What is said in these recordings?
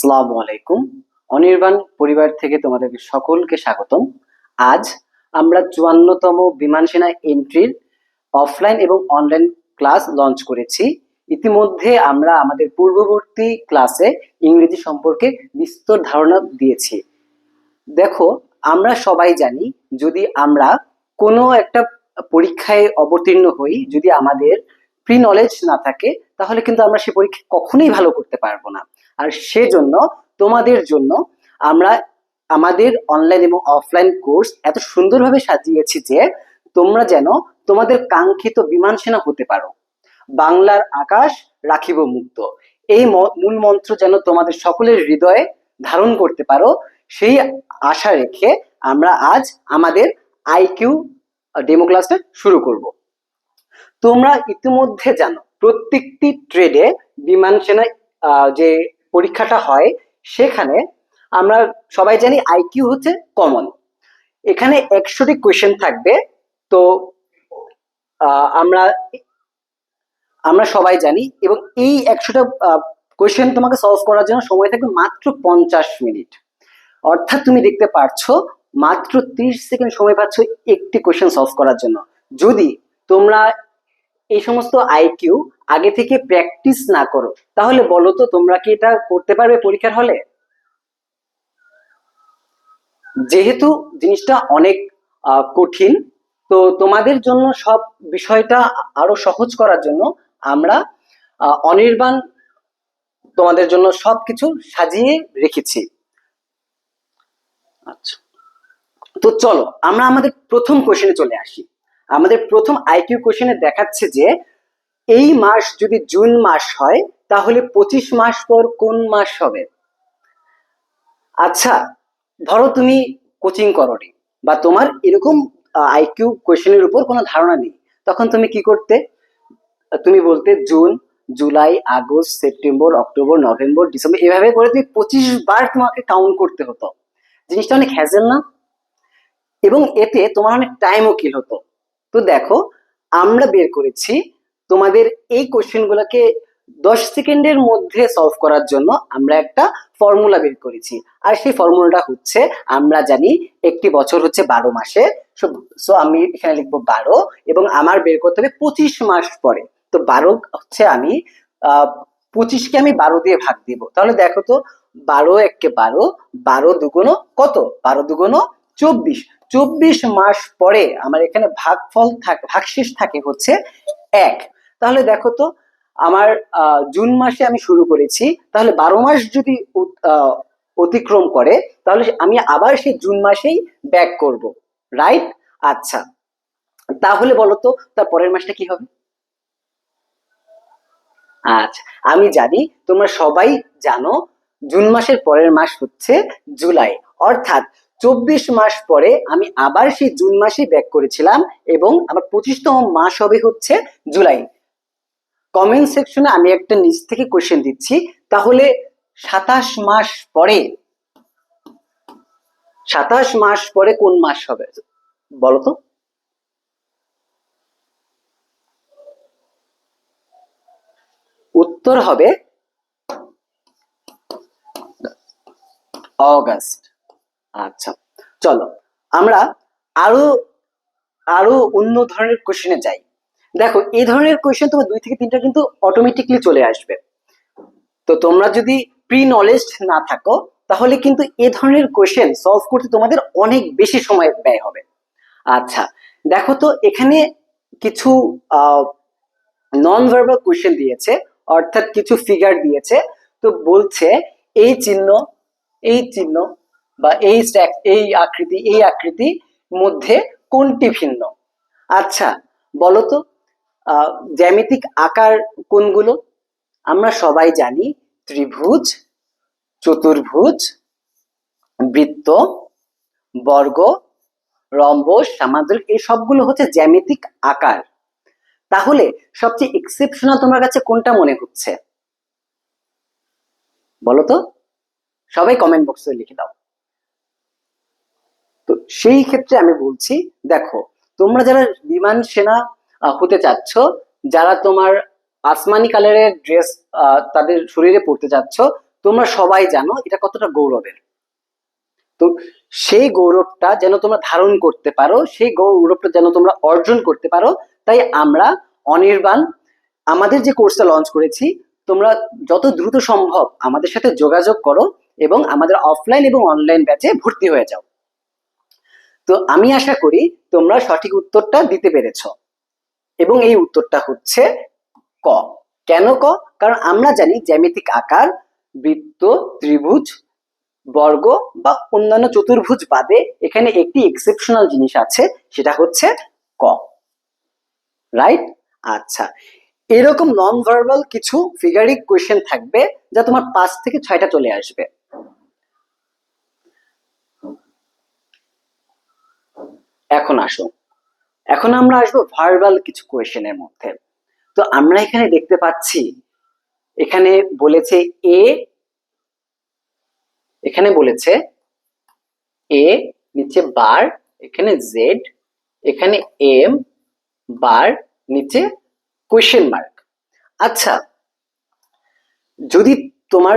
আসসালামু আলাইকুম। অনির্বাণ পরিবার থেকে তোমাদেরকে সকলকে স্বাগতম। আজ আমরা চুয়ান্নতম বিমান সেনা এন্ট্রির অফলাইন এবং অনলাইন ক্লাস লঞ্চ করেছি। ইতিমধ্যে আমরা আমাদের পূর্ববর্তী ক্লাসে ইংরেজি সম্পর্কে বিস্তর ধারণা দিয়েছি। দেখো, আমরা সবাই জানি যদি আমরা কোনো একটা পরীক্ষায় অবতীর্ণ হই, যদি আমাদের প্রি নলেজ না থাকে তাহলে কিন্তু আমরা সে পরীক্ষা কখনোই ভালো করতে পারব না। আর সেজন্য তোমাদের জন্য আমরা আমাদের অনলাইন এবং অফলাইন কোর্স এত সুন্দরভাবে সাজিয়েছি যে তোমরা যেন তোমাদের কাঙ্ক্ষিত বিমান সেনা হতে পারো। বাংলার আকাশ রাখিব মুক্ত। এই মূল মন্ত্র যেন তোমাদের সকলের হৃদয়ে ধারণ করতে পারো, সেই আশা রেখে আমরা আজ আমাদের আইকিউ ডেমো ক্লাসটা শুরু করব। তোমরা ইতিমধ্যে জানো প্রত্যেকটি ট্রেডে বিমান সেনা যে পরীক্ষাটা হয়, সেখানে আমরা সবাই জানি আইকিউ হচ্ছে কমন এখানে একশোটি কোয়েশ্চেন থাকবে। তো আমরা আমরা সবাই জানি এবং এই একশোটা কোয়েশ্চেন তোমাকে সলভ করার জন্য সময় থাকবে মাত্র পঞ্চাশ মিনিট। অর্থাৎ তুমি দেখতে পারছ, মাত্র ত্রিশ সেকেন্ড সময় পাচ্ছ একটি কোয়েশ্চেন সলভ করার জন্য। যদি তোমরা এই সমস্ত আইকিউ আগে থেকে প্র্যাকটিস না করো। তাহলে বলো তো, তোমরা কি এটা করতে পারবে পরীক্ষার হলে? যেহেতু জিনিসটা অনেক কঠিন, তো তোমাদের জন্য সব বিষয়টা আরও সহজ করার জন্য আমরা অনির্বাণ তোমাদের জন্য সবকিছু সাজিয়ে রেখেছি। আচ্ছা। তো চলো, আমরা আমাদের প্রথম কোশ্চেনে চলে আসি। আমাদের প্রথম আইকিউ কোশ্চেনে দেখাচ্ছে যে এই মাস যদি জুন মাস হয়, তাহলে পঁচিশ মাস পর কোন মাস হবে? আচ্ছা ধরো তুমি কোচিং করনি বা তোমার এরকম আইকিউ কোশ্চেনের উপর কোনো ধারণা নেই। তখন তুমি কি করতে? তুমি বলতে June, July, August, September, October, November, December, এভাবে করে তুমি পঁচিশ বার তোমাকে কাউন্ট করতে হতো। জিনিসটা অনেক হ্যাজেল না? এবং এতে তোমার অনেক টাইমও কিল হতো। তো দেখো, আমরা বের করেছি তোমাদের এই কোশ্চেন গুলোকে দশ সেকেন্ডের মধ্যে সলভ করার জন্য আমরা একটা ফর্মুলা বের করেছি। আর সেই ফর্মুলাটা হচ্ছে, আমরা জানি একটি বছর হচ্ছে বারো মাসে। সো আমি এখানে লিখব বারো এবং আমার বের করতে হবে পঁচিশ মাস পরে। তো বারো হচ্ছে আমি পঁচিশকে আমি বারো দিয়ে ভাগ দিব। তাহলে দেখো তো, বারো এককে বারো বারো দুগুণো কত? বারো দুগুণো চব্বিশ। চব্বিশ মাস পরে আমার এখানে ভাগফল থাকে, ভাগশেষ থাকে হচ্ছে এক। তাহলে দেখো তো, আমার জুন মাসে আমি শুরু করেছি, তাহলে বারো মাস যদি অতিক্রম করে, তাহলে আমি আবার সেই জুন মাসেই ব্যাক করব। রাইট আচ্ছা। তাহলে বলো তো তার পরের মাসটা কি হবে? আচ্ছা আমি জানি, তোমরা সবাই জানো, জুন মাসের পরের মাস হচ্ছে জুলাই। অর্থাৎ চব্বিশ মাস পরে আমি আবার সেই জুন মাসে ব্যাক করেছিলাম এবং আমার পঁচিশতম মাস হবে হচ্ছে জুলাই। কমেন্ট সেকশনে আমি একটা নিচ থেকে কোশ্চেন দিচ্ছি। তাহলে সাতাশ মাস পরে, সাতাশ মাস পরে কোন মাস হবে? বলতো উত্তর হবে অগাস্ট। আচ্ছা চলো, আমরা আরও আরও অন্য ধরনের কোশ্চেনে যাই। দেখো, এই ধরনের কোশ্চেন তোমার দুই থেকে তিনটা কিন্তু অটোমেটিকলি চলে আসবে। তো তোমরা যদি প্রি নলেজ না থাকো, তাহলে কিন্তু এ ধরনের কোশ্চেন সলভ করতে তোমাদের অনেক বেশি সময় ব্যয় হবে। আচ্ছা দেখো তো এখানে কিছু নন ভার্বাল কোশ্চেন দিয়েছে, অর্থাৎ কিছু ফিগার দিয়েছে। তো বলছে, এই চিহ্ন এই চিহ্ন বা এই স্ট্যাক এই আকৃতি এই আকৃতি মধ্যে কোনটি ভিন্ন? আচ্ছা বলো তো আহ, জ্যামিতিক আকার কোনগুলো? আমরা সবাই জানি ত্রিভুজ চতুর্ভুজ বৃত্ত বর্গ রম্বস সামান্তরিক এই সবগুলো হচ্ছে জ্যামিতিক আকার। তাহলে সবচেয়ে এক্সেপশনাল তোমার কাছে কোনটা মনে হচ্ছে? বলো তো সবাই কমেন্ট বক্সে লিখে দাও। তো সেই ক্ষেত্রে আমি বলছি, দেখো, তোমরা যারা বিমান সেনা হতে চাচ্ছ, যারা তোমার আসমানি কালারের ড্রেস তাদের শরীরে পড়তে চাচ্ছ, তোমরা সবাই জানো এটা কতটা গৌরবের। তো সেই গৌরবটা যেন তোমরা ধারণ করতে পারো, সেই গৌরবটা যেন তোমরা অর্জন করতে পারো, তাই আমরা অনির্বাণ, আমাদের যে কোর্সটা লঞ্চ করেছি, তোমরা যত দ্রুত সম্ভব আমাদের সাথে যোগাযোগ করো এবং আমাদের অফলাইন এবং অনলাইন ব্যাচে ভর্তি হয়ে যাও। তো আমি আশা করি তোমরা সঠিক উত্তরটা দিতে পেরেছ। এবং এই উত্তরটা হচ্ছে ক। কেন ক? কারণ আমরা জানি জ্যামিতিক আকার, বৃত্ত, ত্রিভুজ, বর্গ বা অন্যান্য চতুর্ভুজ বাদে এখানে একটি এক্সেপশনাল জিনিস আছে, সেটা হচ্ছে ক। রাইট আচ্ছা। এরকম নন ভার্বাল কিছু ফিগারিক কোয়েশ্চেন থাকবে, যা তোমার পাঁচ থেকে ছয়টা চলে আসবে। এখন আসো এখন আমরা আসব ভার্বাল কিছু কোয়েশ্চেনের মধ্যে। তো আমরা এখানে দেখতে পাচ্ছি, এখানে বলেছে এ এখানে বলেছে এ নিচে বার, এখানে জেড এখানে এম বার, নিচে কোয়েশ্চেন মার্ক আচ্ছা যদি তোমার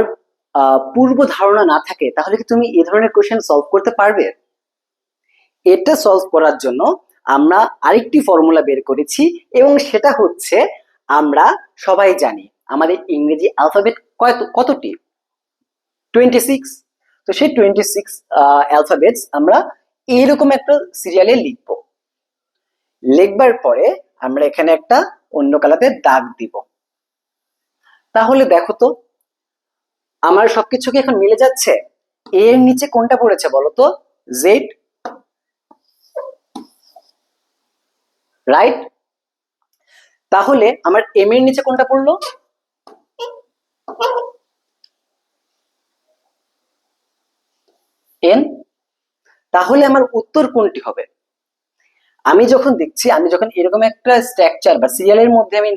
পূর্ব ধারণা না থাকে, তাহলে কি তুমি এ ধরনের কোয়েশ্চেন সলভ করতে পারবে? এটা সলভ করার জন্য আমরা আরেকটি ফর্মুলা বের করেছি এবং সেটা হচ্ছে আমরা সবাই জানি আমাদের ইংরেজি অ্যালফাবেট কত কতটি? টোয়েন্টি সিক্স তো সেই টোয়েন্টি সিক্স অ্যালফাবেটস আমরা এইরকম একটা সিরিয়ালে লিখব। লিখবার পরে আমরা এখানে একটা অন্য কালাতে দাগ দিব। তাহলে দেখো তো, আমার সবকিছু কি এখন মিলে যাচ্ছে? এর নিচে কোনটা পড়েছে বলো তো? জেড রাইট তাহলে আমার এম এর নিচে কোনটা পড়ল? এন তাহলে আমার উত্তর কোনটি হবে? আমি যখন দেখছি, আমি যখন এরকম একটা স্ট্রাকচার বা সিরিয়ালের মধ্যে আমি